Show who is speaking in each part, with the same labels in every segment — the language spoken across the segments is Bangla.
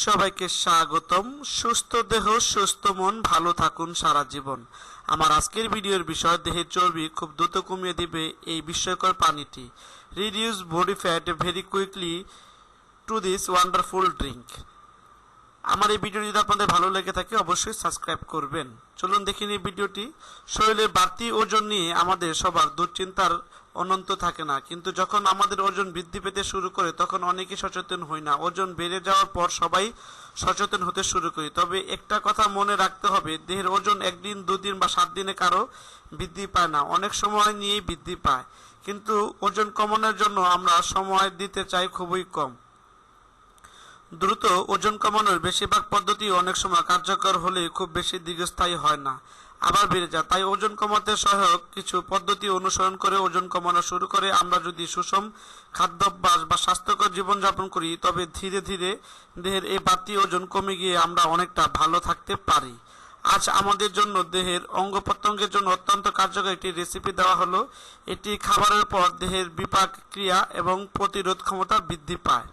Speaker 1: সবাইকে স্বাগতম। সুস্থ দেহ, সুস্থ মন, ভালো থাকুন সারা জীবন। আমার আজকের ভিডিওর বিষয়, দেহের চর্বি খুব দ্রুত কমিয়ে দিবে এই বিস্ময়কর পানিটি। Reduce body fat very quickly to this wonderful drink আমার এই ভিডিও যদি আপনাদের ভালো লেগে থাকে, অবশ্যই সাবস্ক্রাইব করবেন। চলুন দেখে নিই ভিডিওটি। শরীরের বাড়তি ওজন নিয়ে আমাদের সবার দুশ্চিন্তার অনন্ত থাকে না। কিন্তু যখন আমাদের ওজন বৃদ্ধি পেতে শুরু করে, তখন অনেকে সচেতন হই না। ওজন বেড়ে যাওয়ার পর সবাই সচেতন হতে শুরু করি। তবে একটা কথা মনে রাখতে হবে, দেহের ওজন একদিন, দুদিন বা সাত দিনে কারও বৃদ্ধি পায় না। অনেক সময় নিয়েই বৃদ্ধি পায়। কিন্তু ওজন কমানোর জন্য আমরা সময় দিতে চাই খুবই কম। দ্রুত ওজন কমানোর বেশিরভাগ পদ্ধতি অনেক সময় কার্যকর হলে খুব বেশি দীর্ঘস্থায়ী হয় না। আবার বেড়ে যায়। তাই ওজন কমাতে সহায়ক কিছু পদ্ধতি অনুসরণ করে ওজন কমানো শুরু করে। আমরা যদি সুষম খাদ্যাভ্যাস বা স্বাস্থ্যকর জীবনযাপন করি, তবে ধীরে ধীরে দেহের এই বাড়তি ওজন কমে গিয়ে আমরা অনেকটা ভালো থাকতে পারি। আজ আমাদের জন্য দেহের অঙ্গ প্রত্যঙ্গের জন্য অত্যন্ত কার্যকর একটি রেসিপি দেওয়া হলো। এটি খাবারের পর দেহের বিপাক ক্রিয়া এবং প্রতিরোধ ক্ষমতা বৃদ্ধি পায়।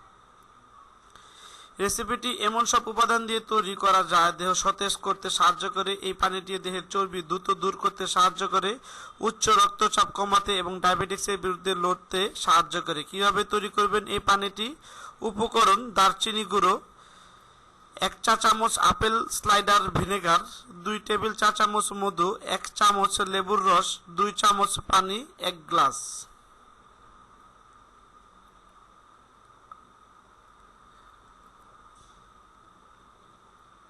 Speaker 1: রেসিপিটি এমন সব উপাদান দিয়ে তৈরি করা যায়, দেহ সতেজ করতে সাহায্য করে, এই পানিটি দেহের চর্বি দ্রুত দূর করতে সাহায্য করে, উচ্চ রক্তচাপ কমাতে এবং ডায়াবেটিক্সের বিরুদ্ধে লড়তে সাহায্য করে। কীভাবে তৈরি করবেন এই পানিটি? উপকরণ, দারচিনি গুঁড়ো, এক চা চামচ আপেল স্লাইডার ভিনেগার, দুই টেবিল চা চামচ মধু, এক চামচ লেবুর রস, দুই চামচ পানি, এক গ্লাস।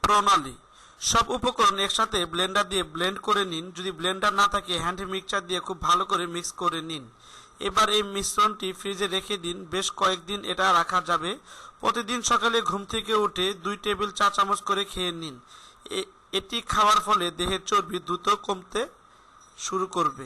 Speaker 1: প্রণালী। সব উপকরণ একসাথে ব্লেন্ডার দিয়ে ব্লেন্ড করে নিন। যদি ব্লেন্ডার না থাকে, হ্যান্ড মিক্সচার দিয়ে খুব ভালো করে মিক্স করে নিন। এবার এই মিশ্রণটি ফ্রিজে রেখে দিন। বেশ কয়েকদিন এটা রাখা যাবে। প্রতিদিন সকালে ঘুম থেকে উঠে দুই টেবিল চা চামচ করে খেয়ে নিন। এটি খাওয়ার ফলে দেহের চর্বি দ্রুত কমতে শুরু করবে।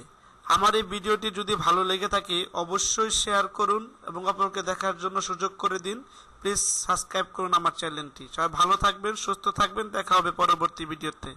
Speaker 1: আমার এই ভিডিওটি যদি ভালো লেগে থাকে, অবশ্যই শেয়ার করুন এবং আপনাকে দেখার জন্য সুযোগ করে দিন। প্লিজ সাবস্ক্রাইব করুন আমার চ্যানেলটি সবাই ভালো থাকবেন, সুস্থ থাকবেন। দেখা হবে পরবর্তী ভিডিওতে।